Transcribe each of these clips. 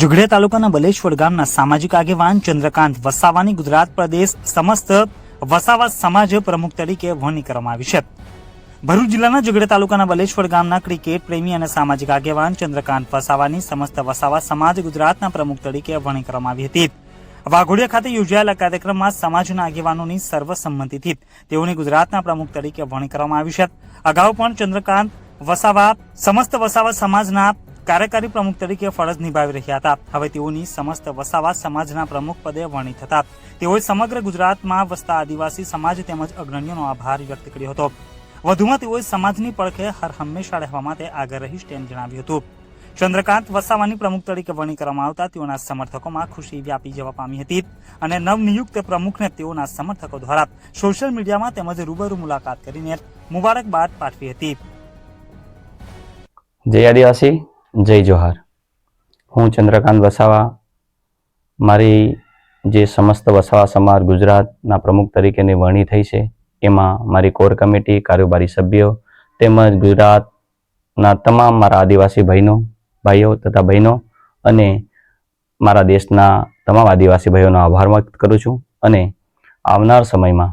ઝઘડિયા તાલુકાના બલેશ્વર ગામના સામાજિક આગેવાન ચંદ્રકાંત વસાવાની ગુજરાત પ્રદેશ સમસ્ત વસાવા સમાજ પ્રમુખ તરીકે વરણી કરવામાં આવી છે. ભરૂચ જિલ્લાના જુગડે તાલુકાના બલેશ્વર ગામના ક્રિકેટ પ્રેમી અને સામાજિક આગેવાન ચંદ્રકાંત વસાવાની સમસ્ત વસાવા સમાજ ગુજરાતના પ્રમુખ તરીકે વરણી કરવામાં આવી હતી. વાઘોડિયા ખાતે યોજાયેલા કાર્યક્રમમાં સમાજના આગેવાનોની સર્વસંમતિથી તેઓને ગુજરાતના પ્રમુખ તરીકે વરણી કરવામાં આવી છે. અગાઉ પણ ચંદ્રકાંત વસાવા, સમસ્ત વસાવા સમાજના કાર્યકારી પ્રમુખ તરીકે ફરજ નિભાવી રહ્યા હતા. હવે તેઓની સમસ્ત વસાવા સમાજના પ્રમુખ પદે વર્ણિત હતા તેઓએ સમગ્ર ગુજરાતમાં વસતા આદિવાસી સમાજ તેમજ અગ્રણીઓનો આભાર વ્યક્ત કર્યો હતો. વધુમાં તેઓએ સમાજની પડખે હર હંમેશા રહેવા માટે આગળ રહીશ તેમ જણાવ્યું હતું. ચંદ્રકાંત વસાવાની પ્રમુખ તરીકે વરણી કરવામાં આવતા તેઓના સમર્થકોમાં ખુશી વ્યાપી જવા પામી હતી અને નવનિયુક્ત પ્રમુખને તેઓના સમર્થકો દ્વારા સોશિયલ મીડિયામાં તેમજ રૂબરૂ મુલાકાત કરીને મુબારકબાદ પાઠવી હતી. જય આદિવાસી. જય જોહાર. હું ચંદ્રકાંત વસાવા. મારી જે સમસ્ત વસાવા સમાજ ગુજરાતના પ્રમુખ તરીકેની વરણી થઈ છે, એમાં મારી કોર કમિટી, કારોબારી સભ્યો તેમજ ગુજરાતના તમામ મારા આદિવાસી ભાઈનો ભાઈઓ તથા બહેનો અને મારા દેશના તમામ આદિવાસી ભાઈઓનો આભાર વ્યક્ત કરું છું અને આવનાર સમયમાં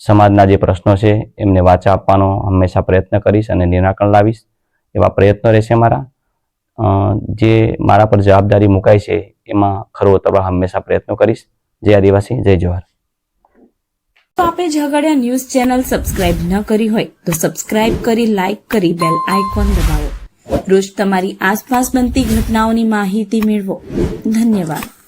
સમાજના જે પ્રશ્નો છે એમને વાચા આપવાનો હંમેશા પ્રયત્ન કરીશ અને નિરાકરણ લાવીશ. એવા પ્રયત્નો રહેશે મારા. જે મારા પર જવાબદારી મુકાય છે, એમાં ખરો ઉતરવા હંમેશા પ્રયત્નો કરીશ. જય આદિવાસી, જય જવાહર. તો આપે ઝઘડિયા ન્યૂઝ ચેનલ સબસ્ક્રાઇબ ન કરી હોય, તો સબસ્ક્રાઇબ કરી, લાઇક કરી, બેલ આઇકોન દબાવો. રોજ તમારી આસપાસ બનતી ઘટનાઓની માહિતી મેળવો. ધન્યવાદ.